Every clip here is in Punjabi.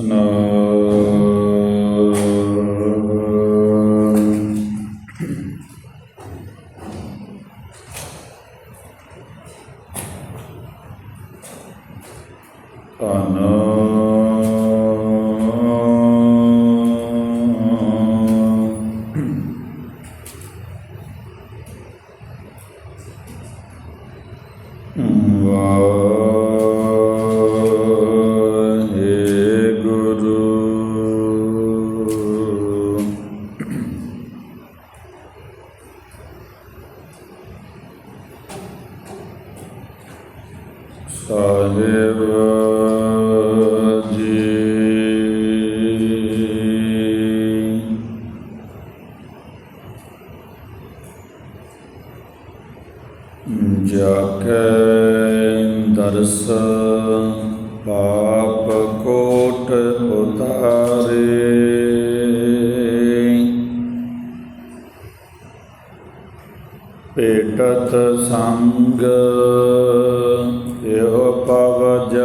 на ਸਾਹਿਬ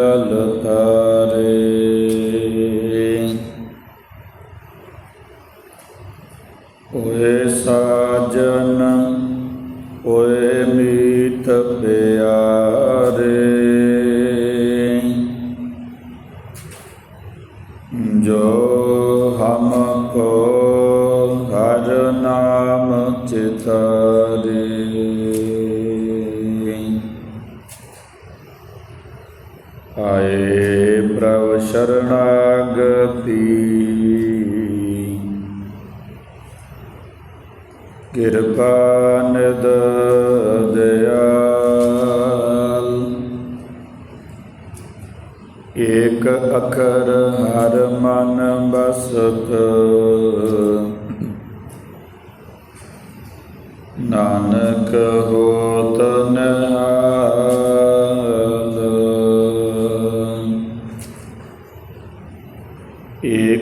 ਪਵ ਕਿਰਪਾ ਨਿਦ ਦਿਆਲ। ਏਕ ਅਖਰ ਹਰ ਮਨ ਬਸਤ। ਨਾਨਕ ਹੋਤ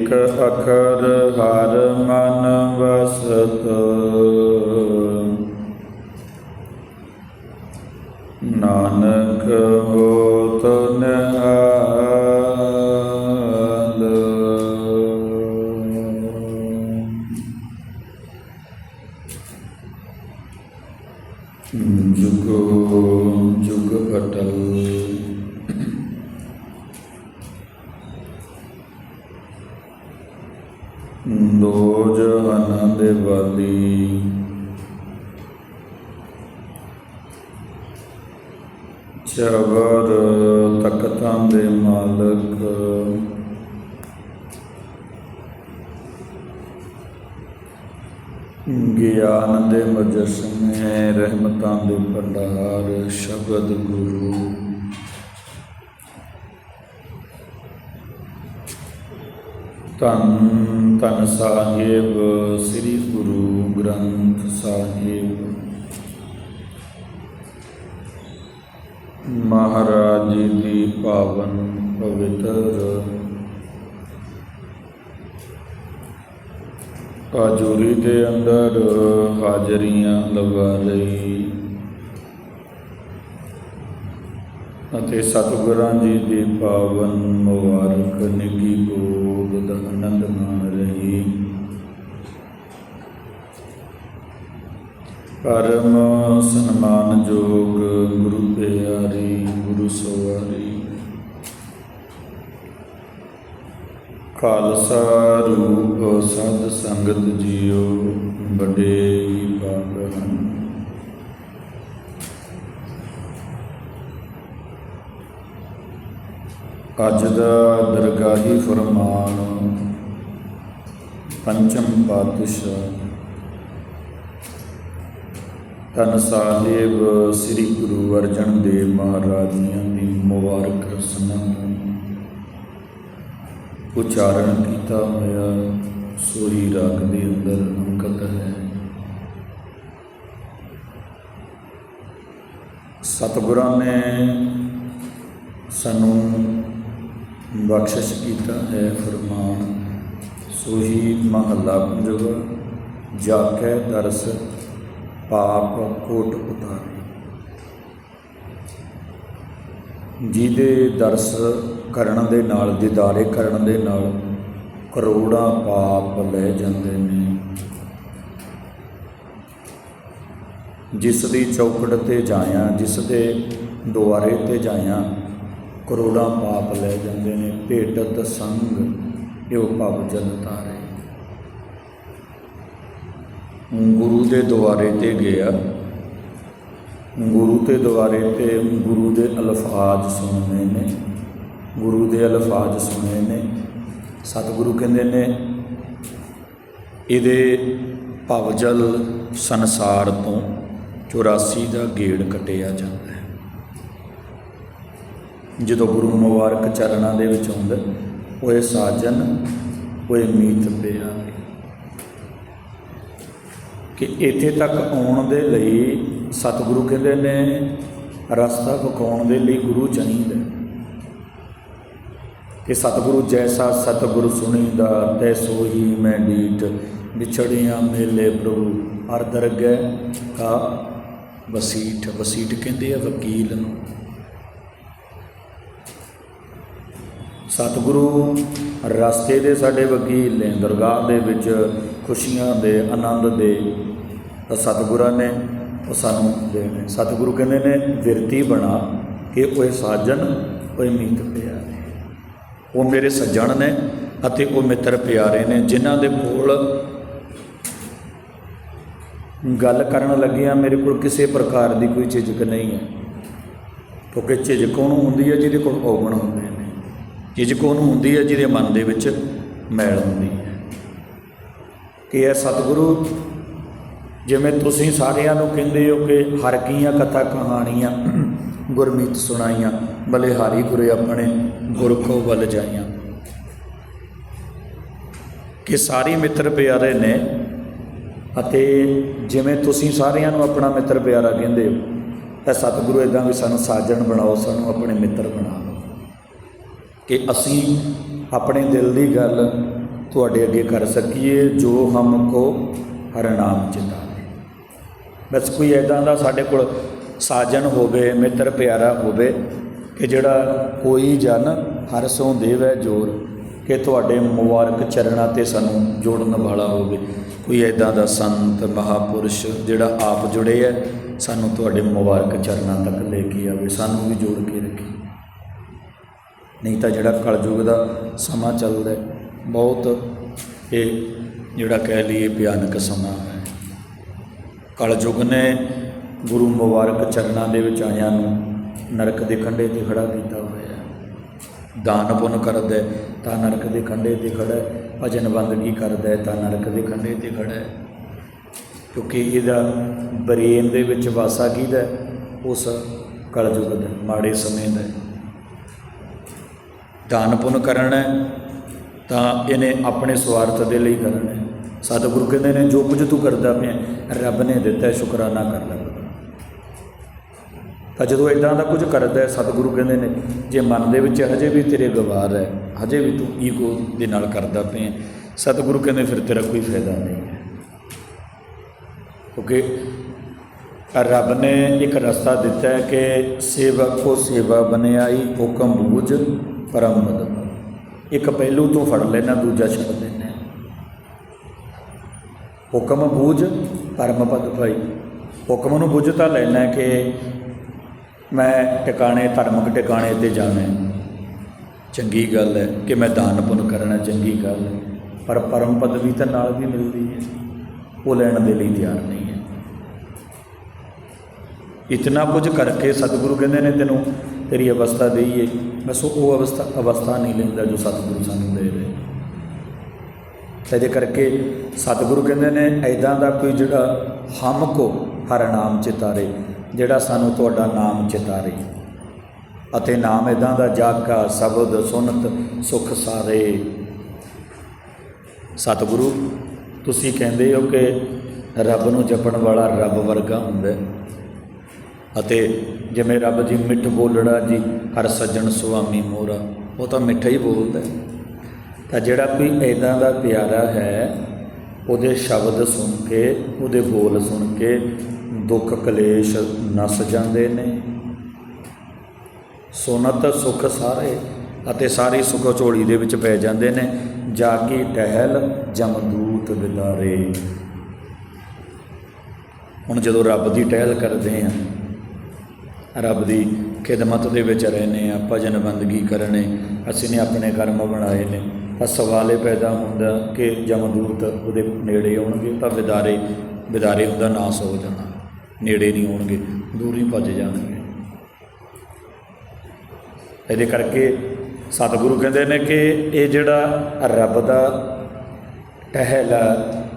ਏਕ ਅਖਰ ਹਰ ਮਨ ਵਸਤ। ਗਿਆਨ ਦੇ ਮਜਸਮੇ ਰਹਿਮਤਾਂ ਦੇ ਭੰਡਾਰ, ਸ਼ਬਦ ਗੁਰੂ। ਧੰਨ ਧੰਨ ਸਾਹਿਬ, ਸ੍ਰੀ ਗੁਰੂ ਗ੍ਰੰਥ ਸਾਹਿਬ। ਮਹਾਰਾਜ ਜੀ ਦੀ ਪਾਵਨ ਪਵਿੱਤਰ ਹਾਜ਼ਰੀ ਦੇ ਅੰਦਰ ਹਾਜ਼ਰੀਆਂ ਲਗਾ ਲਈ। ਅਤੇ ਸਤਿਗੁਰਾਂ ਜੀ ਦੀ ਪਾਵਨ ਮੁਬਾਰਕ ਨਿੱਗੀ ਗੋਦ ਦਾ ਆਨੰਦ ਮਾਣ ਰਹੀ। ਪਰਮ ਸਨਮਾਨਯੋਗ ਗੁਰੂ ਪਿਆਰੀ, ਗੁਰੂ ਸਵਾਰੀ। ਖਾਲਸਾ ਰੂਪ ਸਦ ਸੰਗਤ ਜੀਓ ਵੱਡੇ ਭਾਗ ਹਨ ਅੱਜ ਦਾ ਦਰਗਾਹੀ ਫਰਮਾਨ ਪੰਚਮ ਪਾਤਸ਼ਾਹ। ਧੰਨ ਸਾਹਿਬ ਸ੍ਰੀ ਗੁਰੂ ਅਰਜਨ ਦੇਵ ਮਹਾਰਾਜ ਜੀਆਂ ਦੀ ਮੁਬਾਰਕ ਸੰਬੰਧ ਉਚਾਰਨ ਕੀਤਾ ਹੋਇਆ ਸੋਈ ਰਾਗ ਦੇ ਅੰਦਰ ਅੰਕਤ ਹੈ। ਸਤਿਗੁਰਾਂ ਨੇ ਸਾਨੂੰ ਬਖਸ਼ਿਸ਼ ਕੀਤਾ ਹੈ, ਫਰਮਾਨ ਸੋਹੀ ਮਹੱਲਾ ਪੰਜਵਾ ਜਾ ਕੇ ਦਰਸ, ਪਾਪ ਕੋਟ ਉਤਾਰੇ। ਜਿਹਦੇ ਦਰਸ ਕਰਨ ਦੇ ਨਾਲ, ਦੀਦਾਰੇ ਕਰਨ ਦੇ ਨਾਲ ਕਰੋੜਾਂ ਪਾਪ ਲੈ ਜਾਂਦੇ ਨੇ। ਜਿਸ ਦੀ ਚੌਕੜ ਤੇ ਜਾਇਆ, ਜਿਸ ਦੇ ਦੁਆਰੇ ਤੇ ਜਾਇਆ, ਕਰੋੜਾਂ ਪਾਪ ਲੈ ਜਾਂਦੇ ਨੇ। ਭੇਟਤ ਸੰਗ, ਇਹੋ ਭਵ ਜਲ ਤਾਰੇ। ਗੁਰੂ ਦੇ ਦੁਆਰੇ ਤੇ ਗਿਆ। ਗੁਰੂ ਦੇ ਦੁਆਰੇ ਤੇ ਗੁਰੂ ਦੇ ਅਲਫਾਜ਼ ਸੁਣਨੇ ਨੇ। ਗੁਰੂ ਦੇ ਅਲਫਾਜ਼ ਸੁਣੇ ਨੇ। ਸਤਿਗੁਰੂ ਕਹਿੰਦੇ ਨੇ, ਇਹਦੇ ਭਵਜਲ ਸੰਸਾਰ ਤੋਂ 84 ਦਾ ਗੇੜ ਕਟਿਆ ਜਾਂਦਾ ਹੈ। ਜਦੋਂ ਗੁਰੂ ਮੁਬਾਰਕ ਚਰਨਾਂ ਦੇ ਵਿੱਚ ਆਉਂਦਾ, ਓਏ ਸਾਜਨ, ਓਏ ਮੀਤ ਪਿਆਰੇ, ਕਿ ਇੱਥੇ ਤੱਕ ਆਉਣ ਦੇ ਲਈ ਸਤਿਗੁਰੂ ਕਹਿੰਦੇ ਨੇ, ਰਸਤਾ ਵਿਖਾਉਣ ਦੇ ਲਈ ਗੁਰੂ ਚਾਹੀਦਾ ਕਿ ਸਤਿਗੁਰੂ ਜੈਸਾ ਸਤਿਗੁਰੂ ਸੁਣੀਦਾ ਤੈਸੋ ਹੀ ਮੈਂ ਡੀਠ। ਵਿਛੜੀਆਂ ਮੇਲੇ ਪ੍ਰਭੂ, ਹਰ ਦਰਗਹਿ ਕਾ ਵਸੀਠ। ਵਸੀਠ ਕਹਿੰਦੇ ਆ ਵਕੀਲ ਨੂੰ। ਸਤਿਗੁਰੂ ਰਸਤੇ ਦੇ ਸਾਡੇ ਵਕੀਲ ਨੇ, ਦਰਗਾਹ ਦੇ ਵਿੱਚ ਖੁਸ਼ੀਆਂ ਦੇ, ਆਨੰਦ ਦੇ। ਸਤਿਗੁਰਾਂ ਨੇ ਉਹ ਸਾਨੂੰ ਦੇਣੇ ਸਤਿਗੁਰੂ ਕਹਿੰਦੇ ਨੇ, ਵਿਰਤੀ ਬਣਾ ਕਿ ਓਏ ਸਾਜਨ ਓਏ ਮੀਤ ਪਿਆਰੇ ਉਹ ਮੇਰੇ ਸੱਜਣ ਨੇ ਅਤੇ ਉਹ ਮਿੱਤਰ ਪਿਆਰੇ ਨੇ, ਜਿਨ੍ਹਾਂ ਦੇ ਕੋਲ ਗੱਲ ਕਰਨ ਲੱਗਿਆ ਮੇਰੇ ਕੋਲ ਕਿਸੇ ਪ੍ਰਕਾਰ ਦੀ ਕੋਈ ਝਿਜਕ ਨਹੀਂ ਹੈ। ਕਿਉਂਕਿ ਝਿਜਕ ਉਹਨੂੰ ਹੁੰਦੀ ਹੈ ਜਿਹਦੇ ਕੋਲ ਔਗਣ ਹੁੰਦੇ ਨੇ। ਝਿਜਕ ਉਹਨੂੰ ਹੁੰਦੀ ਹੈ ਜਿਹਦੇ ਮਨ ਦੇ ਵਿੱਚ ਮੈਲ ਹੁੰਦੀ ਹੈ। ਕਿ ਇਹ ਸਤਿਗੁਰੂ ਜਿਵੇਂ ਤੁਸੀਂ ਸਾਰਿਆਂ ਨੂੰ ਕਹਿੰਦੇ ਹੋ ਕਿ ਹਰ ਕੀਆਂ ਕਥਾ ਕਹਾਣੀਆਂ ਗੁਰਮੀਤ ਸੁਣਾਈਆਂ, ਬਲਿਹਾਰੀ ਗੁਰੇ ਆਪਣੇ ਗੁਰ ਕੋ ਵੱਲ ਜਾਈਆਂ। ਕਿ ਸਾਰੇ ਮਿੱਤਰ ਪਿਆਰੇ ਨੇ ਅਤੇ ਜਿਵੇਂ ਤੁਸੀਂ ਸਾਰਿਆਂ ਨੂੰ ਆਪਣਾ ਮਿੱਤਰ ਪਿਆਰਾ ਕਹਿੰਦੇ ਹੋ, ਤਾਂ ਸਤਿਗੁਰੂ ਇਦਾਂ ਵੀ ਸਾਨੂੰ ਸਾਜਣ ਬਣਾਓ, ਸਾਨੂੰ ਆਪਣੇ ਮਿੱਤਰ ਬਣਾ ਲਓ। ਕਿ ਅਸੀਂ ਆਪਣੇ ਦਿਲ ਦੀ ਗੱਲ ਤੁਹਾਡੇ ਅੱਗੇ ਕਰ ਸਕੀਏ, ਜੋ ਹਮ ਕੋ ਹਰ ਨਾਮ ਚਿਤਾਵੇ ਬਸ ਕੋਈ ਐਦਾਂ ਦਾ ਸਾਡੇ ਕੋਲ ਸਾਜਨ ਹੋਵੇ, ਮਿੱਤਰ ਪਿਆਰਾ ਹੋਵੇ, ਕਿ ਜਿਹੜਾ ਕੋਈ ਜਨ ਹਰ ਸੋਂ ਦੇਵੈ ਜੋਰ, ਕਿ ਤੁਹਾਡੇ ਮੁਬਾਰਕ ਚਰਨਾਂ ਤੇ ਸਾਨੂੰ ਜੋੜਨ ਵਾਲਾ ਹੋਵੇ। ਕੋਈ ਐਦਾਂ ਦਾ ਸੰਤ, ਮਹਾਪੁਰਸ਼ ਜਿਹੜਾ ਆਪ ਜੁੜੇ ਹੈ, ਸਾਨੂੰ ਤੁਹਾਡੇ ਮੁਬਾਰਕ ਚਰਨਾਂ ਤੱਕ ਲੈ ਕੇ ਆਵੇ, ਸਾਨੂੰ ਵੀ ਜੋੜ ਕੇ ਰੱਖੇ। ਨਹੀਂ ਤਾਂ ਜਿਹੜਾ ਕਲਯੁਗ ਦਾ ਸਮਾਂ ਚੱਲਦਾ ਬਹੁਤ ਇਹ ਜਿਹੜਾ ਕਹਿ ਲਈਏ ਭਿਆਨਕ ਸਮਾਂ। ਕਲਯੁਗ ਨੇ ਗੁਰੂ ਮੁਬਾਰਕ ਚਰਨਾਂ ਦੇ ਵਿੱਚ ਆਇਆਂ ਨੂੰ ਨਰਕ ਦੇ ਕੰਢੇ ਤੇ ਖੜਾ ਕੀਤਾ ਹੋਇਆ ਹੈ। ਦਾਨ ਪੁੰਨ ਕਰਦਾ ਤਾਂ ਨਰਕ ਦੇ ਕੰਢੇ ਤੇ ਖੜਾ ਹੈ, ਭਜਨ ਬੰਦਗੀ ਕਰਦਾ ਤਾਂ ਨਰਕ ਦੇ ਕੰਢੇ ਤੇ ਖੜਾ ਹੈ। ਕਿਉਂਕਿ ਇਹਦਾ ਬਰੇਨ ਦੇ ਵਿੱਚ ਵਾਸਾ ਕੀਦਾ ਉਸ ਕਲਯੁਗ ਦਾ, ਮਾੜੇ ਸਮੇਂ ਦਾ ਦਾਨ ਪੁੰਨ ਕਰਨਾ ਤਾਂ ਇਹਨੇ ਆਪਣੇ ਸਵਾਰਥ ਦੇ ਲਈ ਕਰਨਾ ਹੈ। ਸਤਿਗੁਰੂ ਕਹਿੰਦੇ ਨੇ, ਜੋ ਕੁਝ ਤੂੰ ਕਰਦਾ ਪਿਆ, ਰੱਬ ਨੇ ਦਿੱਤਾ, ਸ਼ੁਕਰਾਨਾ ਕਰ ਲੈ ਤਾਂ ਜਦੋਂ ਇਦਾਂ ਦਾ ਕੁਝ ਕਰਦਾ ਹੈ, ਸਤਿਗੁਰੂ ਕਹਿੰਦੇ ਨੇ, ਜੇ ਮਨ ਦੇ ਵਿੱਚ ਹਜੇ ਵੀ ਤੇਰੇ ਗਵਾਰ ਹੈ, ਹਜੇ ਵੀ ਤੂੰ ਈਗੋ ਦੇ ਨਾਲ ਕਰਦਾ ਪਿਆ ਸਤਿਗੁਰੂ ਕਹਿੰਦੇ ਫਿਰ ਤੇਰਾ ਕੋਈ ਫਾਇਦਾ ਨਹੀਂ ਹੈ। ਕਿਉਂਕਿ ਰੱਬ ਨੇ ਇੱਕ ਰਸਤਾ ਦਿੱਤਾ ਹੈ ਕਿ ਸੇਵਾ ਕੋ ਸੇਵਾ ਬਨਿਆਈ ਹੁਕਮ ਬੂਝ ਪਰਮ ਮਦਦ। ਇੱਕ ਪਹਿਲੂ ਤੋਂ ਫੜ ਲੈਣਾ, ਦੂਜਾ ਛੱਡ ਦੇ ਹੁਕਮ ਬੂਝ ਪਰਮ ਪਦ ਭਾਈ। ਹੁਕਮ ਨੂੰ ਬੁੱਝ ਤਾਂ ਲੈਣਾ ਕਿ ਮੈਂ ਟਿਕਾਣੇ, ਧਰਮਕ ਟਿਕਾਣੇ ਤੇ ਜਾਣਾ। ਚੰਗੀ ਗੱਲ ਹੈ ਕਿ ਮੈਂ ਦਾਨ ਪੁੰਨ ਕਰਨਾ, ਚੰਗੀ ਗੱਲ ਹੈ। ਪਰ ਪਰਮ ਪਦਵੀ ਤਾਂ ਨਾਲ ਵੀ ਮਿਲਦੀ ਹੈ। ਉਹ ਲੈਣ ਦੇ ਲਈ ਤਿਆਰ ਨਹੀਂ ਹੈ। ਇਤਨਾ ਕੁਝ ਕਰਕੇ ਸਤਿਗੁਰੂ ਕਹਿੰਦੇ ਨੇ ਤੈਨੂੰ, ਤੇਰੀ ਅਵਸਥਾ ਦੇਈਏ। ਬਸ ਉਹ ਅਵਸਥਾ ਅਵਸਥਾ ਨਹੀਂ ਲੈਂਦਾ ਜੋ ਸਤਿਗੁਰੂ ਸਾਨੂੰ ਦੇ ਇਹਦੇ ਕਰਕੇ ਸਤਿਗੁਰੂ ਕਹਿੰਦੇ ਨੇ ਐਦਾਂ ਦਾ ਕੋਈ ਜਿਹੜਾ ਹਮ ਕੋ ਹਰ ਨਾਮ ਚਿਤਾਰੇ, ਜਿਹੜਾ ਸਾਨੂੰ ਤੁਹਾਡਾ ਨਾਮ ਚਿਤਾਰੇ। ਅਤੇ ਨਾਮ ਇਦਾਂ ਦਾ ਜਾਗਾ ਸ਼ਬਦ, ਸੁਨਤ, ਸੁਖ ਸਾਰੇ। ਸਤਿਗੁਰੂ, ਤੁਸੀਂ ਕਹਿੰਦੇ ਹੋ ਕਿ ਰੱਬ ਨੂੰ ਜਪਣ ਵਾਲਾ ਰੱਬ ਵਰਗਾ ਹੁੰਦਾ ਅਤੇ ਜਿਵੇਂ ਰੱਬ ਜੀ ਮਿੱਠ ਬੋਲੜਾ ਜੀ, ਹਰ ਸੱਜਣ ਸੁਆਮੀ ਮੋਰਾ, ਉਹ ਤਾਂ ਮਿੱਠਾ ਹੀ ਬੋਲਦਾ ਹੈ। ਤਾਂ ਜਿਹੜਾ ਕੋਈ ਐਦਾਂ ਦਾ ਪਿਆਰਾ ਹੈ, ਉਹਦੇ ਸ਼ਬਦ ਸੁਣ ਕੇ, ਉਹਦੇ ਬੋਲ ਸੁਣ ਕੇ ਦੁੱਖ ਕਲੇਸ਼ ਨਸ ਜਾਂਦੇ ਨੇ। ਸੁਨਤ ਸੁਖ ਸਾਰੇ ਅਤੇ ਸਾਰੀ ਸੁਖ ਝੋਲੀ ਦੇ ਵਿੱਚ ਪੈ ਜਾਂਦੇ ਨੇ। ਜਾ ਕੇ ਟਹਿਲ ਜਮਦੂਤ ਵਿਦਾਰੇ ਹੁਣ ਜਦੋਂ ਰੱਬ ਦੀ ਟਹਿਲ ਕਰਦੇ ਆ ਰੱਬ ਦੀ ਖਿਦਮਤ ਦੇ ਵਿੱਚ ਰਹਿੰਦੇ ਆ ਭਜਨ ਬੰਦਗੀ ਕਰਨੇ, ਅਸੀਂ ਨੇ ਆਪਣੇ ਕਰਮ ਬਣਾਏ ਨੇ। ਸਵਾਲ ਇਹ ਪੈਦਾ ਹੁੰਦਾ ਕਿ ਜਮਦੂਤ ਉਹਦੇ ਨੇੜੇ ਆਉਣਗੇ ਤਾਂ ਵਿਦਾਰੇ ਵਿਦਾਰੇ ਉਹਦਾ ਨਾਸ ਹੋ ਜਾਣਾ, ਨੇੜੇ ਨਹੀਂ ਆਉਣਗੇ, ਦੂਰ ਹੀ ਭੱਜ ਜਾਣਗੇ। ਇਹਦੇ ਕਰਕੇ ਸਤਿਗੁਰੂ ਕਹਿੰਦੇ ਨੇ ਕਿ ਇਹ ਜਿਹੜਾ ਰੱਬ ਦਾ ਟਹਿਲ ਆ,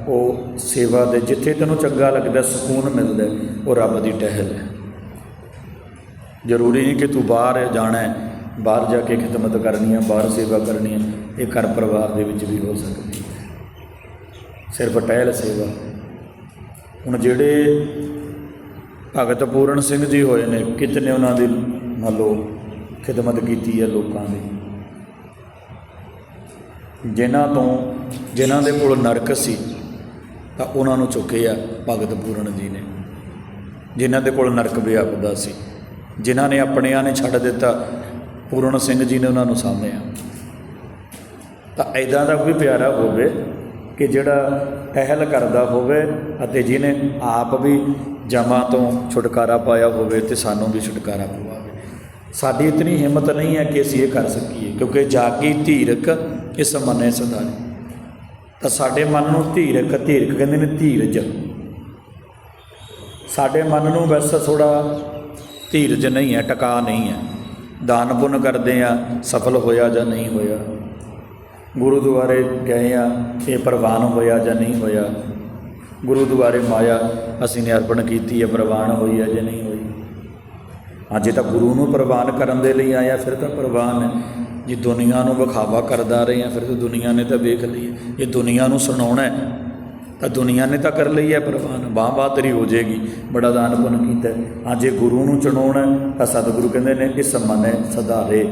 ਉਹ ਸੇਵਾ ਦੇ ਜਿੱਥੇ ਤੈਨੂੰ ਚੰਗਾ ਲੱਗਦਾ, ਸਕੂਨ ਮਿਲਦਾ, ਉਹ ਰੱਬ ਦੀ ਟਹਿਲ ਹੈ। ਜ਼ਰੂਰੀ ਨਹੀਂ ਕਿ ਤੂੰ ਬਾਹਰ ਜਾਣਾ ਹੈ, ਬਾਹਰ ਜਾ ਕੇ ਖਿਦਮਤ ਕਰਨੀ ਹੈ, ਬਾਹਰ ਸੇਵਾ ਕਰਨੀ ਹੈ। ਇਹ ਘਰ ਪਰਿਵਾਰ ਦੇ ਵਿੱਚ ਵੀ ਹੋ ਸਕਦੀ ਹੈ। ਸਿਰਫ ਟਹਿਲ ਸੇਵਾ। ਹੁਣ ਜਿਹੜੇ ਭਗਤ ਪੂਰਨ ਸਿੰਘ ਜੀ ਹੋਏ ਨੇ, ਕਿਤਨੇ ਉਹਨਾਂ ਦੀ ਮੰਨ ਲਓ ਖਿਦਮਤ ਕੀਤੀ ਹੈ ਲੋਕਾਂ ਦੀ। ਜਿਨ੍ਹਾਂ ਤੋਂ, ਜਿਨ੍ਹਾਂ ਦੇ ਕੋਲ ਨਰਕ ਸੀ, ਤਾਂ ਉਹਨਾਂ ਨੂੰ ਚੁੱਕਿਆ ਭਗਤ ਪੂਰਨ ਜੀ ਨੇ। ਜਿਨ੍ਹਾਂ ਦੇ ਕੋਲ ਨਰਕ ਵਿਆਪਦਾ ਸੀ, ਜਿਨ੍ਹਾਂ ਨੇ ਆਪਣਿਆਂ ਨੇ ਛੱਡ ਦਿੱਤਾ, ਪੂਰਨ ਸਿੰਘ ਜੀ ਨੇ ਉਹਨਾਂ ਨੂੰ ਸਾਂਭਿਆ। ਤਾਂ ਐਦਾਂ ਦਾ ਕੋਈ ਪਿਆਰਾ ਹੋਵੇ ਕਿ ਜਿਹੜਾ ਟਹਿਲ ਕਰਦਾ ਹੋਵੇ ਅਤੇ ਜਿਹਨੇ ਆਪ ਵੀ ਜਮਾ ਤੋਂ ਛੁਟਕਾਰਾ ਪਾਇਆ ਹੋਵੇ ਤੇ ਸਾਨੂੰ ਵੀ ਛੁਟਕਾਰਾ ਪਵਾਵੇ। ਸਾਡੀ ਇਤਨੀ ਹਿੰਮਤ ਨਹੀਂ ਹੈ ਕਿ ਅਸੀਂ ਇਹ ਕਰ ਸਕੀਏ, ਕਿਉਂਕਿ ਜਾਗੀ ਧੀਰਕ ਇਸ ਮਨੇ ਸਦਾਰੇ ਤਾਂ ਸਾਡੇ ਮਨ ਨੂੰ ਧੀਰਕ ਧੀਰਕ ਕਹਿੰਦੇ ਨੇ ਧੀਰਜ। ਸਾਡੇ ਮਨ ਨੂੰ ਵੈਸੇ ਥੋੜਾ ਧੀਰਜ ਨਹੀਂ ਹੈ, ਟਿਕਾ ਨਹੀਂ ਹੈ। ਦਾਨ ਪੁੰਨ ਕਰਦੇ ਆ ਸਫਲ ਹੋਇਆ ਜਾਂ ਨਹੀਂ ਹੋਇਆ। ਗੁਰੂ ਦੁਆਰੇ ਗਏ ਆ, ਇਹ ਪ੍ਰਵਾਨ ਹੋਇਆ ਜਾਂ ਨਹੀਂ ਹੋਇਆ? ਗੁਰੂ ਦੁਆਰੇ ਮਾਇਆ, ਅਸੀਂ ਨੇ ਅਰਪਣ ਕੀਤੀ ਹੈ, ਪ੍ਰਵਾਨ ਹੋਈ ਹੈ ਜਾਂ ਨਹੀਂ ਹੋਈ? ਹਾਂ ਜੇ ਤਾਂ ਗੁਰੂ ਨੂੰ ਪ੍ਰਵਾਨ ਕਰਨ ਦੇ ਲਈ ਆਇਆ, ਫਿਰ ਤਾਂ ਪ੍ਰਵਾਨ ਹੈ। ਜੇ ਦੁਨੀਆ ਨੂੰ ਵਿਖਾਵਾ ਕਰਦਾ ਰਹੇ ਆ, ਫਿਰ ਤਾਂ ਦੁਨੀਆ ਨੇ ਤਾਂ ਵੇਖ ਲਈ ਹੈ। ਇਹ ਦੁਨੀਆ ਨੂੰ ਸੁਣਾਉਣਾ ਹੈ, ਤਾਂ ਦੁਨੀਆ ਨੇ ਤਾਂ ਕਰ ਲਈ ਹੈ ਪ੍ਰਵਾਨ। ਬਾਹ ਬਾਹ ਤੇਰੀ ਹੋ ਜਾਏਗੀ, ਬੜਾ ਦਾਨ ਪੁੰਨ ਕੀਤਾ ਹਾਂ। ਜੇ ਗੁਰੂ ਨੂੰ ਚੁਣਾਉਣਾ ਤਾਂ ਸਤਿਗੁਰੂ ਕਹਿੰਦੇ ਨੇ, ਇਸ ਹੈ ਸਧਾਰੇ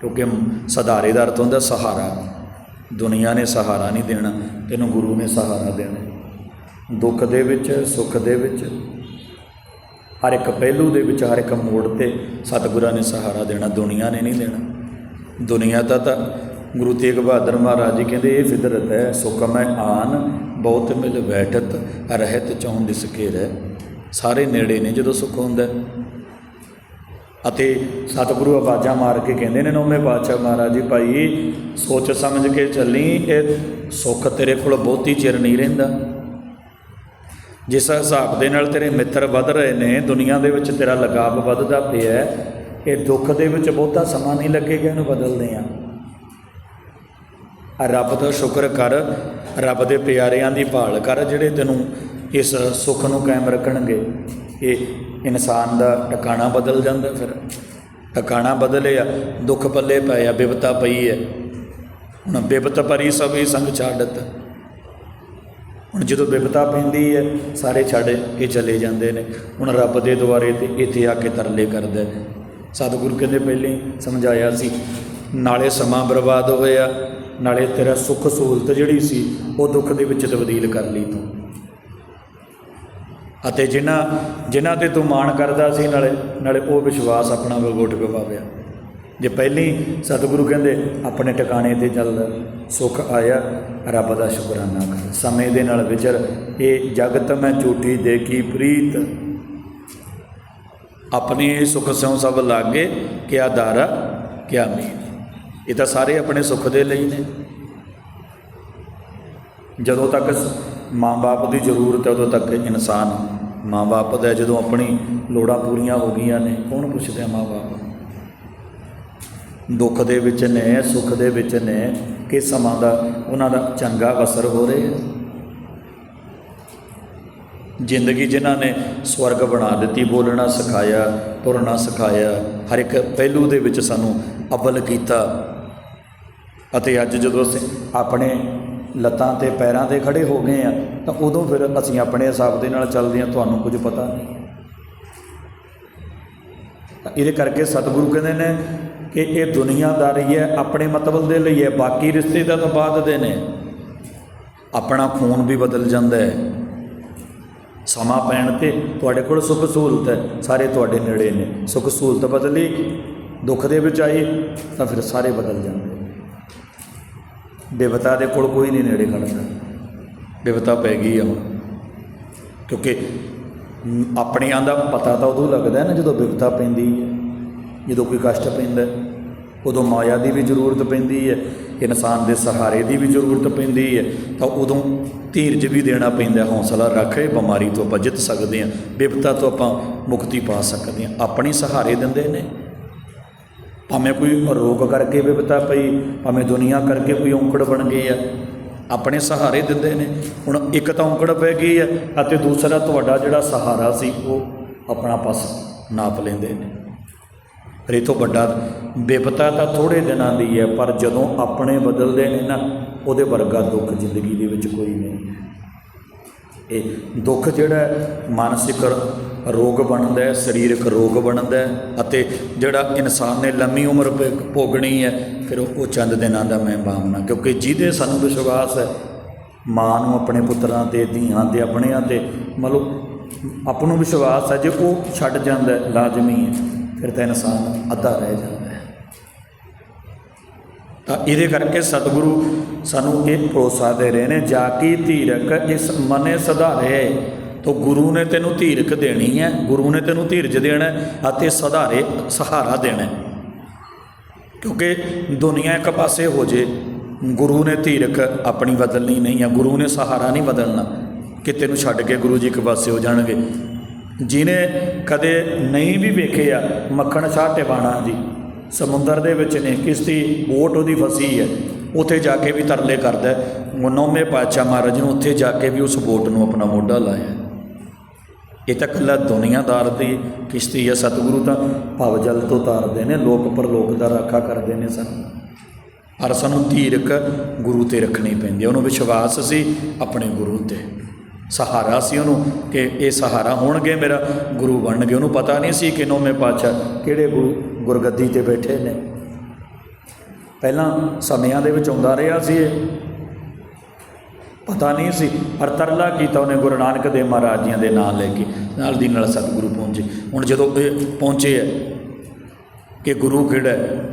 ਕਿਉਂਕਿ ਸਧਾਰੇ ਦਾ ਅਰਥ ਹੁੰਦਾ ਸਹਾਰਾ। ਦੁਨੀਆ ਨੇ ਸਹਾਰਾ ਨਹੀਂ ਦੇਣਾ, ਤੈਨੂੰ ਗੁਰੂ ਨੇ ਸਹਾਰਾ ਦੇਣਾ। ਦੁੱਖ ਦੇ ਵਿੱਚ, ਸੁੱਖ ਦੇ ਵਿੱਚ, ਹਰ ਇੱਕ ਪਹਿਲੂ ਦੇ ਵਿੱਚ, ਹਰ ਇੱਕ ਮੋੜ ਤੇ ਸਤਿਗੁਰਾਂ ਨੇ ਸਹਾਰਾ ਦੇਣਾ, ਦੁਨੀਆ ਨੇ ਨਹੀਂ ਦੇਣਾ। ਦੁਨੀਆ ਦਾ ਤਾਂ ਗੁਰੂ ਤੇਗ ਬਹਾਦਰ ਮਹਾਰਾਜ ਜੀ ਕਹਿੰਦੇ, ਇਹ ਫਿਦਰਤ ਹੈ, ਸੁਖ ਮੈਂ ਆਨ, ਬਹੁਤ ਮਿਲ ਬੈਠਤ ਰਹਿਤ ਚੌਂ ਦਿਸ ਕੇ ਰਹਿ ਸਾਰੇ ਨੇੜੇ ਨੇ ਜਦੋਂ ਸੁੱਖ ਹੁੰਦਾ। ਅਤੇ ਸਤਿਗੁਰੂ ਆਵਾਜ਼ਾਂ ਮਾਰ ਕੇ ਕਹਿੰਦੇ ਨੇ ਨੌਵੇਂ ਪਾਤਸ਼ਾਹ ਮਹਾਰਾਜ ਜੀ, ਭਾਈ, ਸੋਚ ਸਮਝ ਕੇ ਚੱਲੀ, ਇਹ ਸੁੱਖ ਤੇਰੇ ਕੋਲ ਬਹੁਤੀ ਚਿਰ ਨਹੀਂ ਰਹਿੰਦਾ। ਜਿਸ ਹਿਸਾਬ ਦੇ ਨਾਲ ਤੇਰੇ ਮਿੱਤਰ ਵੱਧ ਰਹੇ ਨੇ, ਦੁਨੀਆ ਦੇ ਵਿੱਚ ਤੇਰਾ ਲਗਾਵ ਵੱਧਦਾ ਪਿਆ ਇਹ ਦੁੱਖ ਦੇ ਵਿੱਚ ਬਹੁਤਾ ਸਮਾਂ ਨਹੀਂ ਲੱਗੇਗਾ ਇਹਨੂੰ ਬਦਲਦੇ ਆ ਆ ਰੱਬ ਦਾ ਸ਼ੁਕਰ ਕਰ, ਰੱਬ ਦੇ ਪਿਆਰਿਆਂ ਦੀ ਭਾਲ ਕਰ, ਜਿਹੜੇ ਤੈਨੂੰ ਇਸ ਸੁੱਖ ਨੂੰ ਕਾਇਮ ਰੱਖਣਗੇ। ਇਹ ਇਨਸਾਨ ਦਾ ਟਿਕਾਣਾ ਬਦਲ ਜਾਂਦਾ ਫਿਰ। ਟਿਕਾਣਾ ਬਦਲਿਆ ਦੁੱਖ ਪੱਲੇ ਪਿਆ ਬਿਪਤਾ ਪਈ ਹੈ ਹੁਣ ਬਿਬਤਾ ਪਰੀ ਸਭ ਸਭੀ ਸੰਗ ਛੱਡਤ ਹੁਣ ਜਦੋਂ ਬਿਪਤਾ ਪੈਂਦੀ ਹੈ ਸਾਰੇ ਛੱਡ ਇਹ ਚਲੇ ਜਾਂਦੇ ਨੇ। ਹੁਣ ਰੱਬ ਦੇ ਦੁਆਰੇ ਤੇ ਇੱਥੇ ਆ ਕੇ ਤਰਲੇ ਕਰਦੇ ਨੇ ਸਤਿਗੁਰੂ ਕਹਿੰਦੇ ਪਹਿਲੇ ਸਮਝਾਇਆ ਸੀ, ਨਾਲੇ ਸਮਾਂ ਬਰਬਾਦ ਹੋਇਆ, ਨਾਲੇ ਤੇਰਾ ਸੁੱਖ ਸਹੂਲਤ ਜਿਹੜੀ ਸੀ, ਉਹ ਦੁੱਖ ਦੇ ਵਿੱਚ ਤਬਦੀਲ ਕਰ ਲਈ ਤੂੰ। ਅਤੇ ਜਿਨ੍ਹਾਂ ਜਿਨ੍ਹਾਂ ਤੇ ਤੂੰ ਮਾਣ ਕਰਦਾ ਸੀ, ਨਾਲੇ ਨਾਲੇ ਉਹ ਵਿਸ਼ਵਾਸ ਆਪਣਾ ਵਗੋਟ ਗਵਾਵਿਆ। ਜੇ ਪਹਿਲੀ ਸਤਿਗੁਰੂ ਕਹਿੰਦੇ, ਆਪਣੇ ਟਿਕਾਣੇ ਤੇ ਚੱਲ, ਸੁੱਖ ਆਇਆ, ਰੱਬ ਦਾ ਸ਼ੁਕਰਾਨਾ ਕਰ। ਸਮੇਂ ਦੇ ਨਾਲ ਵਿਚਰ, ਇਹ ਜਗਤ ਮੈਂ ਝੂਠੀ ਦੇਖੀ, ਪ੍ਰੀਤ। ਆਪਣੇ ਸੁਖ ਸਿਉ ਸਭ ਲਾਗੇ, ਕਿਆ ਦਾਰਾ ਕਿਆ ਮੀਨ ਇਹ ਤਾਂ ਸਾਰੇ ਆਪਣੇ ਸੁੱਖ ਦੇ ਲਈ ਨੇ। ਜਦੋਂ ਤੱਕ ਮਾਂ-ਬਾਪ ਦੀ ਜ਼ਰੂਰਤ ਹੈ, ਉਦੋਂ ਤੱਕ ਇਨਸਾਨ ਮਾਂ-ਬਾਪ ਦਾ ਜਦੋਂ ਆਪਣੀ ਲੋੜਾਂ ਪੂਰੀਆਂ ਹੋ ਗਈਆਂ ਨੇ, ਕੌਣ ਪੁੱਛਦਾ ਮਾਂ-ਬਾਪ ਦੁੱਖ ਦੇ ਵਿੱਚ ਨੇ, ਸੁੱਖ ਦੇ ਵਿੱਚ ਨੇ ਕਿ ਸਮਾਂ ਦਾ ਉਹਨਾਂ ਦਾ ਚੰਗਾ ਅਸਰ ਹੋ ਰਿਹਾ ਹੈ? ਜ਼ਿੰਦਗੀ ਜਿਨ੍ਹਾਂ ਨੇ ਸਵਰਗ ਬਣਾ ਦਿੱਤੀ, ਬੋਲਣਾ ਸਿਖਾਇਆ, ਤੁਰਨਾ ਸਿਖਾਇਆ, ਹਰ ਇੱਕ ਪਹਿਲੂ ਦੇ ਵਿੱਚ ਸਾਨੂੰ ਅਵਲ ਕੀਤਾ। ਅਤੇ ਅੱਜ ਜਦੋਂ ਅਸੀਂ ਆਪਣੇ ਲੱਤਾਂ ਤੇ ਪੈਰਾਂ ਤੇ ਖੜੇ ਹੋ ਗਏ ਆ, ਤਾਂ ਉਦੋਂ ਫਿਰ ਅਸੀਂ ਆਪਣੇ ਹਿਸਾਬ ਦੇ ਨਾਲ ਚੱਲਦੇ ਆ, ਤੁਹਾਨੂੰ ਕੁਝ ਪਤਾ ਨਹੀਂ। ਇਹਦੇ ਕਰਕੇ ਸਤਿਗੁਰੂ ਕਹਿੰਦੇ ਨੇ ਕਿ ਇਹ ਦੁਨੀਆਦਾਰੀ ਹੈ ਆਪਣੇ ਮਤਲਬ ਦੇ ਲਈ ਹੈ, ਬਾਕੀ ਰਿਸ਼ਤੇ ਤਾਂ ਤਾਂ ਬਾਅਦ ਦੇ ਨੇ। ਆਪਣਾ ਖੂਨ ਵੀ ਬਦਲ ਜਾਂਦਾ ਹੈ। ਸਮਾਂ ਪੈਣ ਤੇ ਤੁਹਾਡੇ ਕੋਲ ਸੁੱਖ ਸਹੂਲਤ ਹੈ, ਸਾਰੇ ਤੁਹਾਡੇ ਨੇੜੇ ਨੇ। ਸੁੱਖ ਸਹੂਲਤ ਬਦਲੀ, ਦੁੱਖ ਦੇ ਵਿੱਚ ਆਈ, ਤਾਂ ਫਿਰ ਸਾਰੇ ਬਦਲ ਜਾਂਦੇ ਨੇ ਦੇ ਕੋਲ ਕੋਈ ਨਹੀਂ ਨੇੜੇ ਖੜਦਾ। ਬਿਵਤਾ ਪੈ ਗਈ ਆ ਹੁਣ। ਕਿਉਂਕਿ ਆਪਣਿਆਂ ਦਾ ਪਤਾ ਤਾਂ ਉਦੋਂ ਲੱਗਦਾ ਨਾ ਜਦੋਂ ਬਿਪਤਾ ਪੈਂਦੀ ਹੈ। ਜਦੋਂ ਕੋਈ ਕਸ਼ਟ ਪੈਂਦਾ ਉਦੋਂ ਮਾਇਆ ਦੀ ਵੀ ਜ਼ਰੂਰਤ ਪੈਂਦੀ ਹੈ ਇਨਸਾਨ ਦੇ ਸਹਾਰੇ ਦੀ ਵੀ ਜ਼ਰੂਰਤ ਪੈਂਦੀ ਹੈ ਤਾਂ ਉਦੋਂ ਧੀਰਜ ਵੀ ਦੇਣਾ ਪੈਂਦਾ ਹੈ, ਹੌਸਲਾ ਰੱਖੇ ਬਿਮਾਰੀ ਤੋਂ ਆਪਾਂ ਜਿੱਤ ਸਕਦੇ ਹਾਂ ਬਿਪਤਾ ਤੋਂ ਆਪਾਂ ਮੁਕਤੀ ਪਾ ਸਕਦੇ ਹਾਂ। ਆਪਣੀ ਸਹਾਰੇ ਦਿੰਦੇ ਨੇ। ਭਾਵੇਂ ਕੋਈ ਰੋਗ ਕਰਕੇ ਬਿਪਤਾ ਪਈ, ਭਾਵੇਂ ਦੁਨੀਆ ਕਰਕੇ ਕੋਈ ਔਂਕੜ ਬਣ ਗਈ ਹੈ ਆਪਣੇ ਸਹਾਰੇ ਦਿੰਦੇ ਨੇ। ਹੁਣ ਇੱਕ ਤਾਂ ਔਂਕੜ ਪੈ ਗਈ ਹੈ ਅਤੇ ਦੂਸਰਾ ਤੁਹਾਡਾ ਜਿਹੜਾ ਸਹਾਰਾ ਸੀ, ਉਹ ਆਪਣਾ ਪਾਸ ਨਾਪ ਲੈਂਦੇ ਨੇ। ਪਰ ਇਹ ਤੋਂ ਵੱਡਾ ਬਿਪਤਾ ਤਾਂ ਥੋੜੇ ਦਿਨਾਂ ਦੀ ਹੈ ਪਰ ਜਦੋਂ ਆਪਣੇ ਬਦਲਦੇ ਨੇ ਨਾ, ਉਹਦੇ ਵਰਗਾ ਦੁੱਖ ਜ਼ਿੰਦਗੀ ਦੇ ਵਿੱਚ ਕੋਈ ਨਹੀਂ। ਇਹ ਦੁੱਖ ਜਿਹੜਾ ਮਾਨਸਿਕ ਰੋਗ ਬਣਦਾ ਹੈ ਸਰੀਰਕ ਰੋਗ ਬਣਦਾ ਹੈ ਅਤੇ ਜਿਹੜਾ ਇਨਸਾਨ ਨੇ ਲੰਮੀ ਉਮਰ ਭੇ- ਭੋਗਣੀ ਹੈ ਫਿਰ ਉਹ ਚੰਦ ਦਿਨਾਂ ਦਾ ਮੈਂ ਬਾਮਣਾ ਕਿਉਂਕਿ ਜਿਹਦੇ ਸਾਨੂੰ ਵਿਸ਼ਵਾਸ ਹੈ ਮਾਂ ਨੂੰ ਆਪਣੇ ਪੁੱਤਰਾਂ ਤੇ ਧੀਆਂ ਤੇ ਆਪਣਿਆਂ ਤੇ ਮਤਲਬ ਆਪ ਨੂੰ ਵਿਸ਼ਵਾਸ ਹੈ ਜੇ ਉਹ ਛੱਡ ਜਾਂਦਾ ਹੈ, ਲਾਜ਼ਮੀ ਹੈ ਫਿਰ ਤਾਂ ਇਨਸਾਨ ਅੱਧਾ ਰਹਿ ਜਾਂਦਾ ਹੈ। ਤਾਂ ਇਹਦੇ ਕਰਕੇ ਸਤਿਗੁਰੂ ਸਾਨੂੰ ਇਹ ਭਰੋਸਾ ਦੇ ਰਹੇ ਨੇ ਜਾ ਕੀ ਧੀਰਕ ਇਸ ਮਨੇ ਸਧਾਰੇ ਤੋ ਗੁਰੂ ਨੇ ਤੈਨੂੰ ਧੀਰਕ ਦੇਣੀ ਹੈ, ਗੁਰੂ ਨੇ ਤੈਨੂੰ ਧੀਰਜ ਦੇਣਾ ਅਤੇ ਸੁਧਾਰੇ ਸਹਾਰਾ ਦੇਣਾ ਕਿਉਂਕਿ ਦੁਨੀਆ ਇੱਕ ਪਾਸੇ ਹੋ ਜੇ, ਗੁਰੂ ਨੇ ਧੀਰਕ ਆਪਣੀ ਬਦਲਣੀ ਨਹੀਂ ਹੈ, ਗੁਰੂ ਨੇ ਸਹਾਰਾ ਨਹੀਂ ਬਦਲਣਾ ਕਿ ਤੈਨੂੰ ਛੱਡ ਕੇ ਗੁਰੂ ਜੀ ਇੱਕ ਪਾਸੇ ਹੋ ਜਾਣਗੇ। ਜਿਨੇ ਕਦੇ ਨਹੀਂ ਵੀ ਵੇਖਿਆ ਮੱਖਣ ਸ਼ਾਹ ਟਿਵਾਣਾ ਜੀ, ਸਮੁੰਦਰ ਦੇ ਵਿੱਚ ਨੇ, ਕਿਸ਼ਤੀ ਬੋਟ ਉਹਦੀ ਫਸੀ ਹੈ, ਉੱਥੇ ਜਾ ਕੇ ਵੀ ਤਰਲੇ ਕਰਦਾ ਨੌਵੇਂ ਪਾਤਸ਼ਾਹ ਮਹਾਰਾਜ ਨੂੰ ਉੱਥੇ ਜਾ ਕੇ ਵੀ ਉਸ ਬੋਟ ਨੂੰ ਆਪਣਾ ਮੋਢਾ ਲਾਇਆ ਇਹ ਤਾਂ ਇਕੱਲਾ ਦੁਨੀਆਦਾਰ ਦੀ ਕਿਸ਼ਤੀ ਹੈ ਸਤਿਗੁਰੂ ਤਾਂ ਭਵ ਜਲ ਤੋਂ ਤਾਰਦੇ ਨੇ, ਲੋਕ ਪਰਲੋਕ ਦਾ ਰਾਖਾ ਕਰਦੇ ਨੇ ਸਾਨੂੰ। ਪਰ ਸਾਨੂੰ ਧੀਰਕ ਗੁਰੂ ਤੇ ਰੱਖਣੀ ਪੈਂਦੀ ਉਹਨੂੰ ਵਿਸ਼ਵਾਸ ਸੀ ਆਪਣੇ ਗੁਰੂ ਤੇ। ਸਹਾਰਾ ਸੀ ਉਹਨੂੰ ਕਿ ਇਹ ਸਹਾਰਾ ਹੋਣਗੇ ਮੇਰਾ, ਗੁਰੂ ਬਣਨਗੇ। ਉਹਨੂੰ ਪਤਾ ਨਹੀਂ ਸੀ ਕਿ ਨੌਵੇਂ ਪਾਤਸ਼ਾਹ ਕਿਹੜੇ ਗੁਰੂ ਗੁਰਗੱਦੀ ਤੇ ਬੈਠੇ ਨੇ। ਪਹਿਲਾਂ ਸਮਿਆਂ ਦੇ ਵਿੱਚ ਆਉਂਦਾ ਰਿਹਾ ਸੀ ਇਹ। ਪਤਾ ਨਹੀਂ ਸੀ, ਪਰ ਤਰਲਾ ਕੀਤਾ ਉਹਨੇ ਗੁਰੂ ਨਾਨਕ ਦੇਵ ਮਹਾਰਾਜ ਜੀਆਂ ਦੇ ਨਾਂ ਲੈ ਕੇ, ਨਾਲ ਦੀ ਨਾਲ ਸਤਿਗੁਰੂ ਪਹੁੰਚੇ। ਹੁਣ ਜਦੋਂ ਇਹ ਪਹੁੰਚੇ ਹੈ ਕਿ ਗੁਰੂ ਕਿਹੜਾ ਹੈ,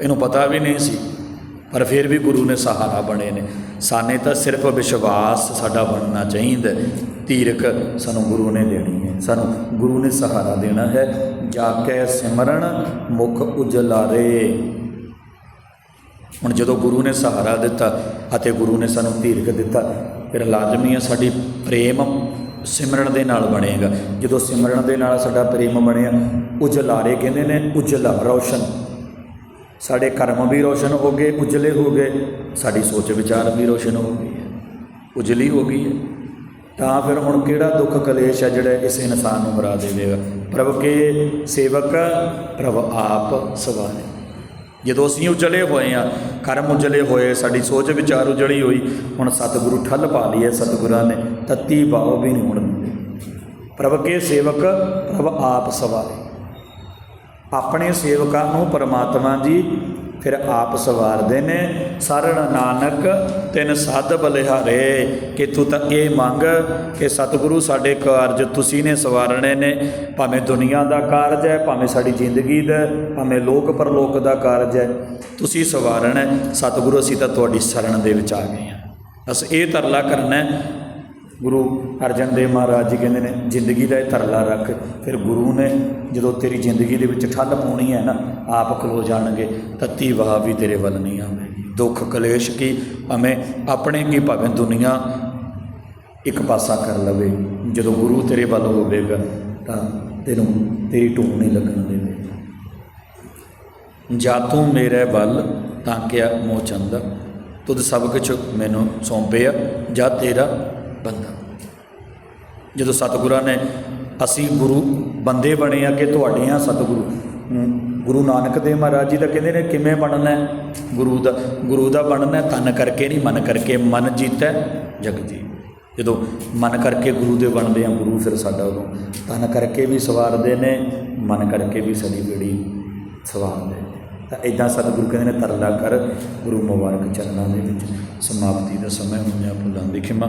ਇਹਨੂੰ ਪਤਾ ਵੀ ਨਹੀਂ ਸੀ, ਪਰ ਫਿਰ ਵੀ ਗੁਰੂ ਨੇ ਸਹਾਰਾ ਬਣੇ ਨੇ। ਸਾਨੇ ਤਾਂ ਸਿਰਫ ਵਿਸ਼ਵਾਸ ਸਾਡਾ ਬਣਨਾ ਚਾਹੀਦਾ ਹੈ। ਸਾਨੂੰ ਗੁਰੂ ਨੇ ਦੇਣੀ ਹੈ। ਸਾਨੂੰ ਗੁਰੂ ਨੇ ਸਹਾਰਾ ਦੇਣਾ ਹੈ। ਜਾ ਕੇ ਸਿਮਰਨ ਮੁਖ ਉਜਲਾਰੇ। ਹੁਣ ਜਦੋਂ ਗੁਰੂ ਨੇ ਸਹਾਰਾ ਦਿੱਤਾ ਅਤੇ ਗੁਰੂ ਨੇ ਸਾਨੂੰ ਧੀਰਕ ਦਿੱਤਾ, ਫਿਰ ਲਾਜ਼ਮੀ ਹੈ ਸਾਡੀ ਪ੍ਰੇਮ ਸਿਮਰਨ ਦੇ ਨਾਲ ਬਣੇਗਾ। ਜਦੋਂ ਸਿਮਰਨ ਦੇ ਨਾਲ ਸਾਡਾ ਪ੍ਰੇਮ ਬਣਿਆ, ਉਜਲਾਰੇ ਕਹਿੰਦੇ ਨੇ, ਉਜਲਾ ਰੌਸ਼ਨ। ਸਾਡੇ ਕਰਮ ਵੀ ਰੌਸ਼ਨ ਹੋ ਗਏ, ਉਜਲੇ ਹੋ ਗਏ। ਸਾਡੀ ਸੋਚ ਵਿਚਾਰ ਵੀ ਰੌਸ਼ਨ ਹੋ ਗਈ ਹੈ। ਉਜਲੀ ਹੋ ਗਈ ਹੈ। ਤਾਂ ਫਿਰ ਹੁਣ ਕਿਹੜਾ ਦੁੱਖ ਕਲੇਸ਼ ਹੈ ਜਿਹੜਾ ਇਸ ਇਨਸਾਨ ਨੂੰ ਮਰਾ ਦੇਵੇਗਾ? ਪ੍ਰਭ ਕੇ ਸੇਵਕ, ਪ੍ਰਭ ਆਪ ਸਵਾਰੇ ਜਦੋਂ ਅਸੀਂ ਉਜਲੇ ਹੋਏ ਆ ਕਰਮ ਉਜਲੇ ਹੋਏ, ਸਾਡੀ ਸੋਚ ਵਿਚਾਰ ਉਜਲੀ ਹੋਈ, ਹੁਣ ਸਤਿਗੁਰੂ ਠੱਲ ਪਾ ਲਈ ਹੈ ਸਤਿਗੁਰਾਂ ਨੇ, ਤਤੀ ਭਾਵ ਵੀ ਨਹੀਂ ਹੋਣ ਪ੍ਰਭ ਕੇ ਸੇਵਕ, ਪ੍ਰਭ ਆਪ ਸਵਾਰੇ। ਆਪਣੇ ਸੇਵਕਾਂ ਨੂੰ ਪਰਮਾਤਮਾ ਜੀ ਫਿਰ ਆਪ ਸਵਾਰਦੇ ਨੇ, ਸਰਣ ਨਾਨਕ, ਤਿਨ ਸਦ ਬਲਿਹਾਰੇ, ਕਿ ਤੂੰ ਤਾਂ ਇਹ ਮੰਗ ਕਿ ਸਤਿਗੁਰੂ ਸਾਡੇ ਕਾਰਜ ਤੁਸੀਂ ਨੇ ਸਵਾਰਣੇ ਨੇ। ਭਾਵੇਂ ਦੁਨੀਆ ਦਾ ਕਾਰਜ ਹੈ, ਭਾਵੇਂ ਸਾਡੀ ਜ਼ਿੰਦਗੀ ਦਾ, ਭਾਵੇਂ ਲੋਕ ਪਰਲੋਕ ਦਾ ਕਾਰਜ ਹੈ, ਤੁਸੀਂ ਸਵਾਰਣਾ ਸਤਿਗੁਰੂ, ਅਸੀਂ ਤਾਂ ਤੁਹਾਡੀ ਸ਼ਰਨ ਦੇ ਵਿੱਚ ਆ ਗਏ ਹਾਂ। ਬਸ ਇਹ ਤਰਲਾ ਕਰਨਾ ਗੁਰੂ ਅਰਜਨ ਦੇਵ ਮਹਾਰਾਜ ਜੀ ਕਹਿੰਦੇ ਨੇ, ਜ਼ਿੰਦਗੀ ਦਾ ਇਹ ਤਰਲਾ ਰੱਖ। ਫਿਰ ਗੁਰੂ ਨੇ ਜਦੋਂ ਤੇਰੀ ਜ਼ਿੰਦਗੀ ਦੇ ਵਿੱਚ ਠੱਲ ਪਾਉਣੀ ਹੈ ਨਾ, ਆਪ ਖਲੋ ਜਾਣਗੇ, ਤੱਤੀ ਵਾਹ ਵੀ ਤੇਰੇ ਵੱਲ ਨਹੀਂ ਆਵੇਗੀ। ਦੁੱਖ ਕਲੇਸ਼ ਕੀ? ਭਾਵੇਂ ਆਪਣੇ ਕੀ, ਭਾਵੇਂ ਦੁਨੀਆ ਇੱਕ ਪਾਸਾ ਕਰ ਲਵੇ। ਜਦੋਂ ਗੁਰੂ ਤੇਰੇ ਵੱਲ ਹੋਵੇਗਾ, ਤਾਂ ਤੈਨੂੰ ਤੇਰੀ ਟੂਣ ਨਹੀਂ ਲੱਗਣ ਦੇਵੇ ਜਾ ਤੂੰ ਮੇਰੇ ਵੱਲ, ਤਾਂ ਕਿਆ ਮੋਹ ਚੰਦ। ਤੁਧ ਸਭ ਕੁਝ ਮੈਨੂੰ ਸੌਂਪਿਆ। ਜਾਂ ਤੇਰਾ ਬੰਦਾ। ਜਦੋਂ ਸਤਿਗੁਰਾਂ ਨੇ ਅਸੀਂ ਗੁਰੂ ਬੰਦੇ ਬਣੇ ਆ ਕਿ ਤੁਹਾਡੇ ਆ ਸਤਿਗੁਰੂ ਗੁਰੂ ਨਾਨਕ ਦੇਵ ਮਹਾਰਾਜ ਜੀ ਤਾਂ ਕਹਿੰਦੇ ਨੇ ਕਿਵੇਂ ਬਣਨਾ ਗੁਰੂ ਦਾ ਗੁਰੂ ਦਾ ਬਣਨਾ ਤਨ ਕਰਕੇ ਨਹੀਂ, ਮਨ ਕਰਕੇ ਮਨ ਜੀਤੈ, ਜਗ ਜੀ ਜਦੋਂ ਮਨ ਕਰਕੇ ਗੁਰੂ ਦੇ ਬਣਦੇ ਆ ਗੁਰੂ, ਫਿਰ ਸਾਡਾ ਉਦੋਂ ਤਨ ਕਰਕੇ ਵੀ ਸਵਾਰਦੇ ਨੇ, ਮਨ ਕਰਕੇ ਵੀ ਸਾਡੀ ਬੇੜੀ ਸਵਾਰਦੇ ਤਾਂ ਇਦਾਂ ਸਤਿਗੁਰੂ ਕਹਿੰਦੇ ਨੇ, ਤਰਲਾ ਕਰ ਗੁਰੂ ਮੁਬਾਰਕ ਚਰਨਾਂ ਦੇ ਵਿੱਚ। ਸਮਾਪਤੀ ਦਾ ਸਮਾਂ ਹੁੰਦਿਆਂ ਭੁੱਲਾਂ ਦੀ ਖਿਮਾ।